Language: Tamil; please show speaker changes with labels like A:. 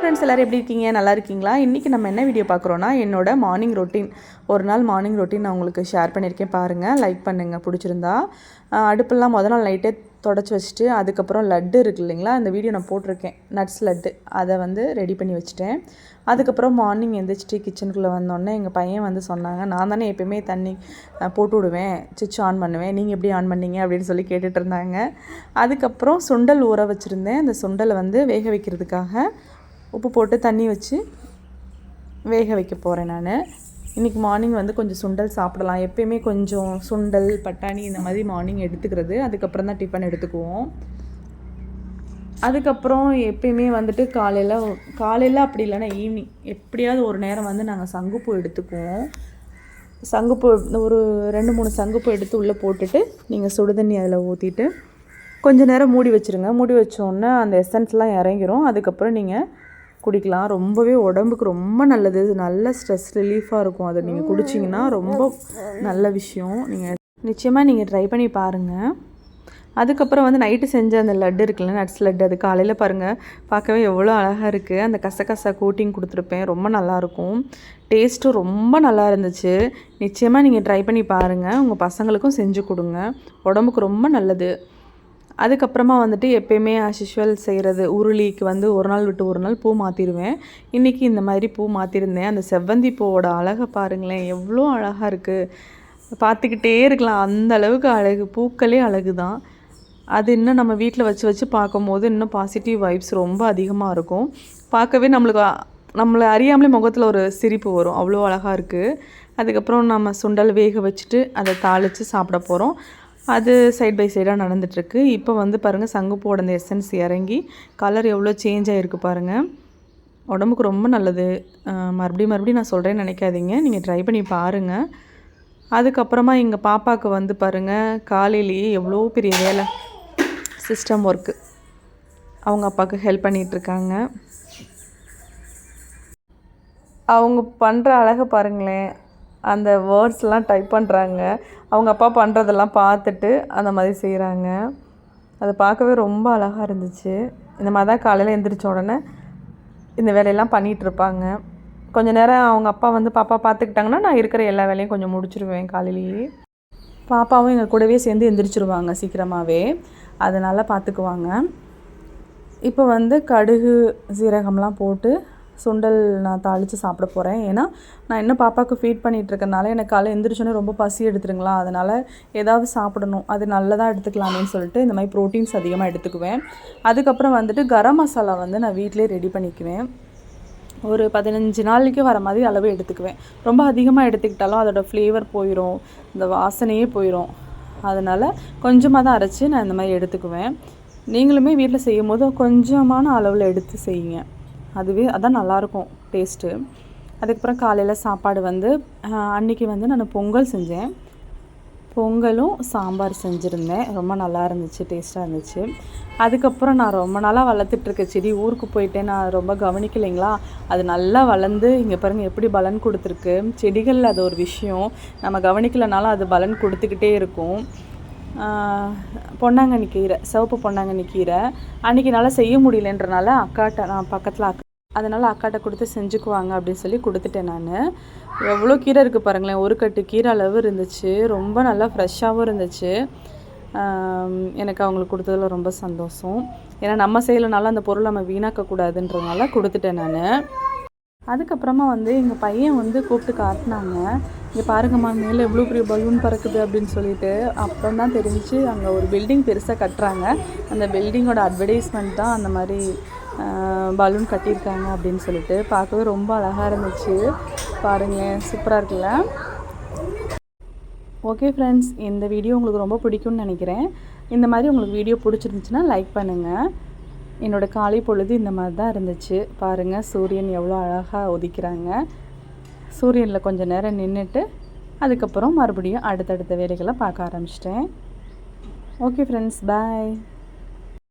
A: ஃப்ரெண்ட்ஸ் எல்லோரும் எப்படி இருக்கீங்க நல்லா இருக்கீங்களா இன்றைக்கி நம்ம என்ன வீடியோ பார்க்குறோன்னா என்னோட மார்னிங் ரொட்டீன் ஒரு நாள் மார்னிங் ரொட்டீன் நான் உங்களுக்கு ஷேர் பண்ணியிருக்கேன் பாருங்கள் லைக் பண்ணுங்கள் பிடிச்சிருந்தா அடுப்பெல்லாம் முதல் நாள் நைட்டே தொடச்சி வச்சுட்டு அதுக்கப்புறம் லட்டு இருக்குது இல்லைங்களா அந்த வீடியோ நான் போட்டிருக்கேன் நட்ஸ் லட்டு அதை வந்து ரெடி பண்ணி வச்சுட்டேன் அதுக்கப்புறம் மார்னிங் எழுந்திரிச்சிட்டு கிச்சனுக்குள்ளே வந்தோடனே எங்கள் பையன் வந்து சொன்னாங்க நான் தானே எப்பயுமே தண்ணி போட்டு விடுவேன் சுவிட்ச் ஆன் பண்ணுவேன் நீங்கள் எப்படி ஆன் பண்ணீங்க அப்படின்னு சொல்லி கேட்டுட்ருந்தாங்க அதுக்கப்புறம் சுண்டல் ஊற வச்சுருந்தேன் அந்த சுண்டலை வந்து வேக வைக்கிறதுக்காக உப்பு போட்டு தண்ணி வச்சு வேக வைக்க போகிறேன் நான் இன்றைக்கி மார்னிங் வந்து கொஞ்சம் சுண்டல் சாப்பிடலாம் எப்பயுமே கொஞ்சம் சுண்டல் பட்டாணி இந்த மாதிரி மார்னிங் எடுத்துக்கிறது அதுக்கப்புறம் தான் டிஃபன் எடுத்துக்குவோம் அதுக்கப்புறம் எப்பயுமே வந்துட்டு காலையில் காலையில் அப்படி இல்லைன்னா ஈவினிங் எப்படியாவது ஒரு நேரம் வந்து நாங்கள் சங்குப்பூ எடுத்துக்குவோம் சங்குப்பூ ஒரு ரெண்டு மூணு சங்குப்பூ எடுத்து உள்ளே போட்டுட்டு நீங்கள் சுடுதண்ணி அதில் ஊற்றிட்டு கொஞ்சம் நேரம் மூடி வச்சுருங்க மூடி வச்சோன்னே அந்த எசன்ஸ்லாம் இறங்கிரும் அதுக்கப்புறம் நீங்கள் குடிக்கலாம் ரொம்பவே உடம்புக்கு ரொம்ப நல்லது நல்ல ஸ்ட்ரெஸ் ரிலீஃபாக இருக்கும் அதை நீங்கள் குடிச்சிங்கன்னா ரொம்ப நல்ல விஷயம் நீங்கள் நிச்சயமாக நீங்கள் ட்ரை பண்ணி பாருங்கள் அதுக்கப்புறம் வந்து நைட்டு செஞ்ச அந்த லட்டு இருக்குல்ல நட்ஸ் லட்டு அது காலையில் பாருங்கள் பார்க்கவே எவ்வளோ அழகாக இருக்குது அந்த கசகசா கோட்டிங் கொடுத்துருப்பேன் ரொம்ப நல்லாயிருக்கும் டேஸ்ட்டும் ரொம்ப நல்லா இருந்துச்சு நிச்சயமாக நீங்கள் ட்ரை பண்ணி பாருங்கள் உங்கள் பசங்களுக்கும் செஞ்சு கொடுங்க உடம்புக்கு ரொம்ப நல்லது அதுக்கப்புறமா வந்துட்டு எப்பயுமே அசிஷுவல் செய்கிறது உருளிக்கு வந்து ஒரு நாள் விட்டு ஒரு நாள் பூ மாற்றிடுவேன் இன்றைக்கி இந்த மாதிரி பூ மாற்றிருந்தேன் அந்த செவ்வந்தி பூவோட அழகை பாருங்களேன் எவ்வளோ அழகாக இருக்குது பார்த்துக்கிட்டே இருக்கலாம் அந்த அளவுக்கு அழகு பூக்களே அழகு தான் அது இன்னும் நம்ம வீட்டில் வச்சு வச்சு பார்க்கும்போது இன்னும் பாசிட்டிவ் வைப்ஸ் ரொம்ப அதிகமாக இருக்கும் பார்க்கவே நம்மளுக்கு நம்மளை அறியாமலே முகத்தில் ஒரு சிரிப்பு வரும் அவ்வளோ அழகாக இருக்குது அதுக்கப்புறம் நம்ம சுண்டல் வேக வச்சுட்டு அதை தாளித்து சாப்பிட போகிறோம் அது சைட் பை சைடாக நடந்துகிட்ருக்கு இப்போ வந்து பாருங்கள் சங்குப்போட அந்த எசன்ஸ் இறங்கி கலர் எவ்வளோ சேஞ்ச் ஆகிருக்கு பாருங்கள் உடம்புக்கு ரொம்ப நல்லது மறுபடியும் மறுபடியும் நான் சொல்கிறேன்னு நினைக்காதீங்க நீங்கள் ட்ரை பண்ணி பாருங்கள் அதுக்கப்புறமா எங்கள் பாப்பாவுக்கு வந்து பாருங்கள் காலையிலேயே எவ்வளோ பெரிய வேலை சிஸ்டம் ஒர்க்கு அவங்க அப்பாவுக்கு ஹெல்ப் பண்ணிகிட்ருக்காங்க அவங்க பண்ணுற அழகை பாருங்களேன் அந்த வேர்ட்ஸ்லாம் டைப் பண்ணுறாங்க அவங்க அப்பா பண்ணுறதெல்லாம் பார்த்துட்டு அந்த மாதிரி செய்கிறாங்க அது பார்க்கவே ரொம்ப அழகாக இருந்துச்சு இந்த மாதிரி தான் காலையில் எழுந்திரிச்ச உடனே இந்த வேலையெல்லாம் பண்ணிகிட்ருப்பாங்க கொஞ்சம் நேரம் அவங்க அப்பா வந்து பாப்பா பார்த்துக்கிட்டாங்கன்னா நான் இருக்கிற எல்லா வேலையும் கொஞ்சம் முடிச்சிருவேன் காலையிலேயே பாப்பாவும் எங்கள் கூடவே சேர்ந்து எந்திரிச்சிருவாங்க சீக்கிரமாகவே அதனால் பார்த்துக்குவாங்க இப்போ வந்து கடுகு சீரகம்லாம் போட்டு சுண்டல் நான் தாளித்து சாப்பிட போகிறேன் ஏன்னா நான் என்ன பாப்பாவுக்கு ஃபீட் பண்ணிகிட்ருக்கனால எனக்கு காலை எந்திரிச்சோன்னே ரொம்ப பசி எடுத்துருங்களா அதனால் ஏதாவது சாப்பிடணும் அது நல்லதாக எடுத்துக்கலாமேன்னு சொல்லிட்டு இந்த மாதிரி ப்ரோட்டீன்ஸ் அதிகமாக எடுத்துக்குவேன் அதுக்கப்புறம் வந்துட்டு கரம் மசாலா வந்து நான் வீட்டிலே ரெடி பண்ணிக்குவேன் ஒரு பதினஞ்சு நாளைக்கு வர மாதிரி அளவு எடுத்துக்குவேன் ரொம்ப அதிகமாக எடுத்துக்கிட்டாலும் அதோடய ஃப்ளேவர் போயிடும் இந்த வாசனையே போயிடும் அதனால் கொஞ்சமாக தான் அரைச்சி நான் இந்த மாதிரி எடுத்துக்குவேன் நீங்களுமே வீட்டில் செய்யும் போது கொஞ்சமான அளவில் எடுத்து செய்யுங்க அதுவே அதான் நல்லாயிருக்கும் டேஸ்ட்டு அதுக்கப்புறம் காலையில் சாப்பாடு வந்து அன்றைக்கி வந்து நான் பொங்கல் செஞ்சேன் பொங்கலும் சாம்பார் செஞ்சுருந்தேன் ரொம்ப நல்லா இருந்துச்சு டேஸ்ட்டாக இருந்துச்சு அதுக்கப்புறம் நான் ரொம்ப நாளாக வளர்த்துட்ருக்க செடி ஊருக்கு போயிட்டேன் நான் ரொம்ப கவனிக்கலைங்களா அது நல்லா வளர்ந்து இங்கே பாருங்கள் எப்படி பலன் கொடுத்துருக்கு செடிகளில் அது ஒரு விஷயம் நம்ம கவனிக்கலைனாலும் அது பலன் கொடுத்துக்கிட்டே இருக்கும் பொன்னாங்கண்ணி கீரை சிவப்பு பொன்னாங்கண்ணி கீரை அன்றைக்கி நல்லா செய்ய முடியலன்றனால அக்காட்ட நான் பக்கத்தில் அக்கா அதனால் அக்காட்ட கொடுத்து செஞ்சுக்குவாங்க அப்படின்னு சொல்லி கொடுத்துட்டேன் நான் எவ்வளோ கீரை இருக்குது பாருங்களேன் ஒரு கட்டு கீரை அளவு இருந்துச்சு ரொம்ப நல்லா ஃப்ரெஷ்ஷாகவும் இருந்துச்சு எனக்கு அவங்களுக்கு கொடுத்ததில் ரொம்ப சந்தோஷம் ஏன்னா நம்ம செய்யலனால அந்த பொருள் நம்ம வீணாக்கக்கூடாதுன்றதுனால கொடுத்துட்டேன் நான் அதுக்கப்புறமா வந்து எங்கள் பையன் வந்து கூப்பிட்டு காட்டினாங்க இங்கே பாருங்கம்மா மேலே எவ்வளோ பெரிய பலூன் பறக்குது அப்படின்னு சொல்லிட்டு அப்புறம் தான் தெரிஞ்சு அங்கே ஒரு பில்டிங் பெருசாக கட்டுறாங்க அந்த பில்டிங்கோட அட்வர்டைஸ்மெண்ட் தான் அந்த மாதிரி பலூன் கட்டியிருக்காங்க அப்படின்னு சொல்லிட்டு பார்க்கவே ரொம்ப அழகாக இருந்துச்சு பாருங்கள் சூப்பராக இருக்குல்ல ஓகே ஃப்ரெண்ட்ஸ் இந்த வீடியோ உங்களுக்கு ரொம்ப பிடிக்கும்னு நினைக்கிறேன் இந்த மாதிரி உங்களுக்கு வீடியோ பிடிச்சிருந்துச்சுன்னா லைக் பண்ணுங்கள் என்னோடய காலை பொழுது இந்த மாதிரி தான் இருந்துச்சு பாருங்கள் சூரியன் எவ்வளோ அழகாக உதிக்கிறாங்க சூரியனில் கொஞ்சம் நேரம் நின்றுட்டு அதுக்கப்புறம் மறுபடியும் அடுத்தடுத்த வேலைகளை பார்க்க ஆரம்பிச்சிட்டேன் ஓகே ஃப்ரெண்ட்ஸ் பாய்